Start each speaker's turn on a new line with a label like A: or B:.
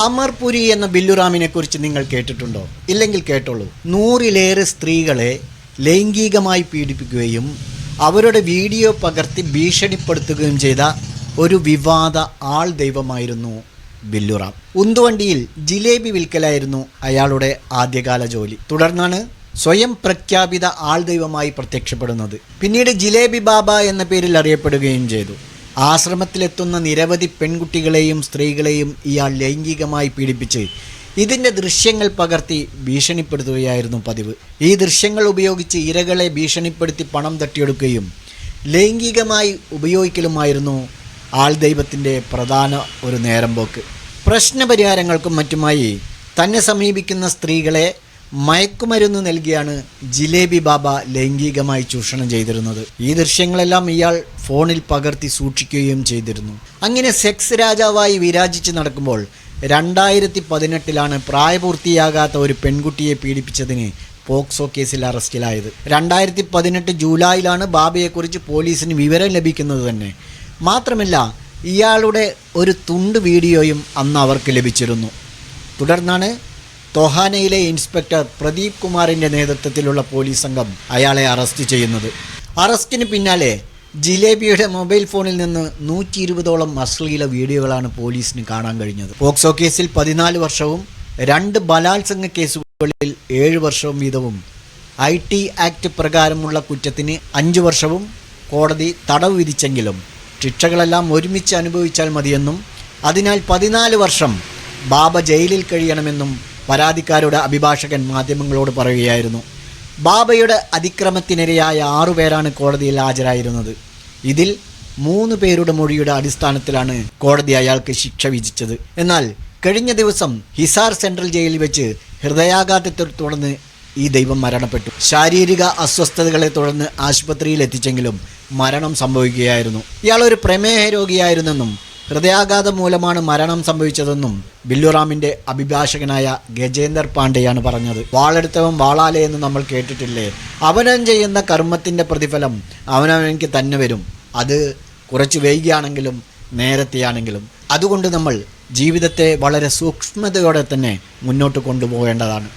A: അമർപുരി എന്ന ബില്ലുറാമിനെ കുറിച്ച് നിങ്ങൾ കേട്ടിട്ടുണ്ടോ? ഇല്ലെങ്കിൽ കേട്ടോളൂ. നൂറിലേറെ സ്ത്രീകളെ ലൈംഗികമായി പീഡിപ്പിക്കുകയും അവരുടെ വീഡിയോ പകർത്തി ഭീഷണിപ്പെടുത്തുകയും ചെയ്ത ഒരു വിവാദ ആൾ ദൈവമായിരുന്നു ബില്ലുറാം. ഉന്തുവണ്ടിയിൽ ജിലേബി വിൽക്കലായിരുന്നു അയാളുടെ ആദ്യകാല ജോലി. തുടർന്നാണ് സ്വയം പ്രഖ്യാപിത ആൾ ദൈവമായി പ്രത്യക്ഷപ്പെടുന്നത്. പിന്നീട് ജിലേബി ബാബ എന്ന പേരിൽ അറിയപ്പെടുകയും ചെയ്തു. ആശ്രമത്തിലെത്തുന്ന നിരവധി പെൺകുട്ടികളെയും സ്ത്രീകളെയും ഇയാൾ ലൈംഗികമായി പീഡിപ്പിച്ച് ഇതിന്റെ ദൃശ്യങ്ങൾ പകർത്തി ഭീഷണിപ്പെടുത്തുകയായിരുന്നു പതിവ്. ഈ ദൃശ്യങ്ങൾ ഉപയോഗിച്ച് ഇരകളെ ഭീഷണിപ്പെടുത്തി പണം തട്ടിയെടുക്കുകയും ലൈംഗികമായി ഉപയോഗിക്കലുമായിരുന്നു ആൾ ദൈവത്തിന്റെ പ്രധാന ഒരു നേരം പോക്ക്. പ്രശ്നപരിഹാരങ്ങൾക്കും മറ്റുമായി തന്നെ സമീപിക്കുന്ന സ്ത്രീകളെ മയക്കുമരുന്ന് നൽകിയാണ് ജിലേബി ബാബ ലൈംഗികമായി ചൂഷണം ചെയ്തിരുന്നത്. ഈ ദൃശ്യങ്ങളെല്ലാം ഇയാൾ ഫോണിൽ പകർത്തി സൂക്ഷിക്കുകയും ചെയ്തിരുന്നു. അങ്ങനെ സെക്സ് രാജാവായി വിരാജിച്ച് നടക്കുമ്പോൾ രണ്ടായിരത്തി പതിനെട്ടിലാണ് പ്രായപൂർത്തിയാകാത്ത ഒരു പെൺകുട്ടിയെ പീഡിപ്പിച്ചതിന് പോക്സോ കേസിൽ അറസ്റ്റിലായത്. രണ്ടായിരത്തി പതിനെട്ട് ജൂലൈയിലാണ് ബാബയെക്കുറിച്ച് പോലീസിന് വിവരം ലഭിക്കുന്നത് തന്നെ. മാത്രമല്ല ഇയാളുടെ ഒരു തുണ്ട് വീഡിയോയും അന്ന് അവർക്ക് ലഭിച്ചിരുന്നു. തുടർന്നാണ് തൊഹാനയിലെ ഇൻസ്പെക്ടർ പ്രദീപ് കുമാറിന്റെ നേതൃത്വത്തിലുള്ള പോലീസ് സംഘം അയാളെ അറസ്റ്റ് ചെയ്യുന്നത്. അറസ്റ്റിന് പിന്നാലെ ജിലേബിയുടെ മൊബൈൽ ഫോണിൽ നിന്ന് നൂറ്റി ഇരുപതോളം അശ്ലീല വീഡിയോകളാണ് പോലീസിന് കാണാൻ കഴിഞ്ഞത്. പോക്സോ കേസിൽ പതിനാല് വർഷവും രണ്ട് ബലാത്സംഗ കേസുകളിൽ ഏഴ് വർഷവും വീതവും ഐ ടി ആക്ട് പ്രകാരമുള്ള കുറ്റത്തിന് അഞ്ച് വർഷവും കോടതി തടവ് വിധിച്ചെങ്കിലും ശിക്ഷകളെല്ലാം ഒരുമിച്ച് അനുഭവിച്ചാൽ മതിയെന്നും അതിനാൽ പതിനാല് വർഷം ബാബ ജയിലിൽ കഴിയണമെന്നും പരാതിക്കാരുടെ അഭിഭാഷകൻ മാധ്യമങ്ങളോട് പറയുകയായിരുന്നു ബാബയുടെ അതിക്രമത്തിനിരയായ ആറുപേരാണ് കോടതിയിൽ ഹാജരായിരുന്നത്. ഇതിൽ മൂന്ന് പേരുടെ മൊഴിയുടെ അടിസ്ഥാനത്തിലാണ് കോടതി അയാൾക്ക് ശിക്ഷ വിധിച്ചത്. എന്നാൽ കഴിഞ്ഞ ദിവസം ഹിസാർ സെൻട്രൽ ജയിലിൽ വെച്ച് ഹൃദയാഘാതത്തെ തുടർന്ന് ഈ ദൈവം മരണപ്പെട്ടു. ശാരീരിക അസ്വസ്ഥതകളെ തുടർന്ന് ആശുപത്രിയിൽ എത്തിച്ചെങ്കിലും മരണം സംഭവിക്കുകയായിരുന്നു. ഇയാൾ ഒരു പ്രമേഹ രോഗിയായിരുന്നെന്നും ഹൃദയാഘാതം മൂലമാണ് മരണം സംഭവിച്ചതെന്നും ബില്ലുറാമിന്റെ അഭിഭാഷകനായ ഗജേന്ദർ പാണ്ഡെയാണ് പറഞ്ഞത്. വാളെടുത്തവൻ വാളാലേ എന്ന് നമ്മൾ കേട്ടിട്ടില്ലേ? അവനവൻ ചെയ്യുന്ന കർമ്മത്തിന്റെ പ്രതിഫലം അവനവനിക്ക് തന്നെ വരും. അത് കുറച്ച് വൈകിയാണെങ്കിലും നേരത്തെയാണെങ്കിലും. അതുകൊണ്ട് നമ്മൾ ജീവിതത്തെ വളരെ സൂക്ഷ്മതയോടെ തന്നെ മുന്നോട്ട് കൊണ്ടുപോകേണ്ടതാണ്.